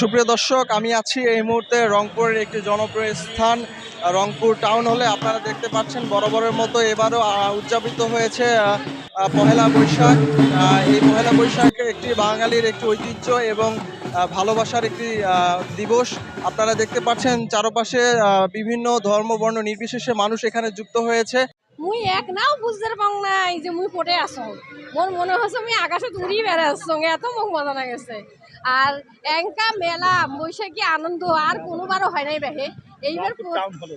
সুপ্রিয় দর্শক, আমি আছি এই মুহূর্তে রংপুরের একটি জনপ্রিয় স্থান রংপুর টাউন হলে আপনারা দেখতে পাচ্ছেন বরাবরের মতো এবারও উদযাপিত হয়েছে পহেলা বৈশাখ। এই পহেলা বৈশাখ একটি বাঙালির একটি ঐতিহ্য এবং ভালোবাসার একটি দিবস। আপনারা দেখতে পাচ্ছেন চারপাশে বিভিন্ন ধর্ম, বর্ণ নির্বিশেষে মানুষ এখানে যুক্ত হয়েছে। মুই এক নাও বুঝতে পাং নাই যে মুই পটে আসো মোর মনে হচ্ছে মুই আকাশত উড়ি বেড়াচ্ছ এত মোক মজা লাগেছে আর এঙ্কা মেলা বৈশাখী আনন্দ আর কোনোবারও হয় নাই বেহে। এইবার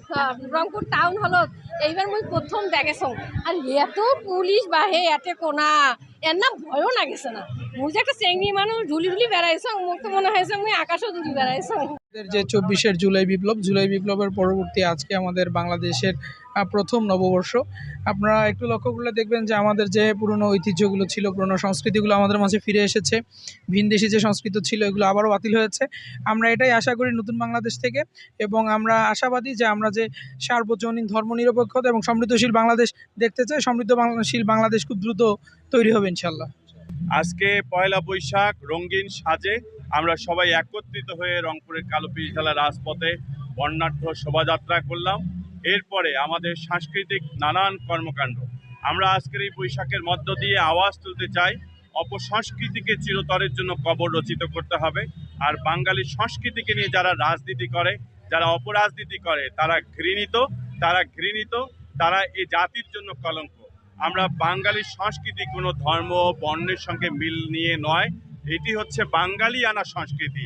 হ্যাঁ, রংপুর টাউন হলত এইবার মুই প্রথম দেখেছ আর এত পুলিশ বাহে এতে কোনা। এর না ভয়ও লাগেছে না। মুই যে একটা চেংড়ি মানুষ ঢুলি ঢুলি বেড়াইছ মোক তো মনে হয়েছে মুই আকাশত উড়ি বেড়াইছ। যে চব্বিশের জুলাই বিপ্লব, জুলাই বিপ্লবের পরবর্তী আজকে আমাদের বাংলাদেশের প্রথম নববর্ষ। আপনারা একটু লক্ষ্য করলে দেখবেন যে আমাদের যে পুরনো ঐতিহ্যগুলো ছিল, পুরনো সংস্কৃতিগুলো আমাদের মাঝে ফিরে এসেছে। ভিনদেশি যে সংস্কৃতি ছিল, এগুলো আবারও বাতিল হয়েছে। আমরা এটাই আশা করি নতুন বাংলাদেশ থেকে এবং আমরা আশাবাদী যে আমরা যে সার্বজনীন ধর্মনিরপেক্ষতা এবং সমৃদ্ধশীল বাংলাদেশ দেখতে চাই, সমৃদ্ধ বাংলাদেশীল বাংলাদেশ খুব দ্রুত তৈরি হবে ইনশাল্লাহ আজকে পয়লা বৈশাখ, রঙিন সাজে আমরা সবাই একত্রিত হয়ে রংপুরের কালোপিস জেলার রাজপথে বর্ণাঢ্য শোভাযাত্রা করলাম। এরপরে আমাদের সাংস্কৃতিক নানান কর্মকাণ্ড। আমরা আজকের এই বৈশাখের মধ্য দিয়ে আওয়াজ তুলতে চাই। অপসংস্কৃতিকে চিরতরের জন্য কবর রচিত করতে হবে। আর বাঙালি সংস্কৃতিকে নিয়ে যারা রাজনীতি করে, যারা অপরাজনীতি করে, তারা ঘৃণিত তারা ঘৃণিত, তারা এই জাতির জন্য কলঙ্ক আমরা বাঙালি সংস্কৃতি কোনো ধর্ম, বর্ণের সঙ্গে মিল নিয়ে নয়। এটি হচ্ছে বাঙালি আনা সংস্কৃতি।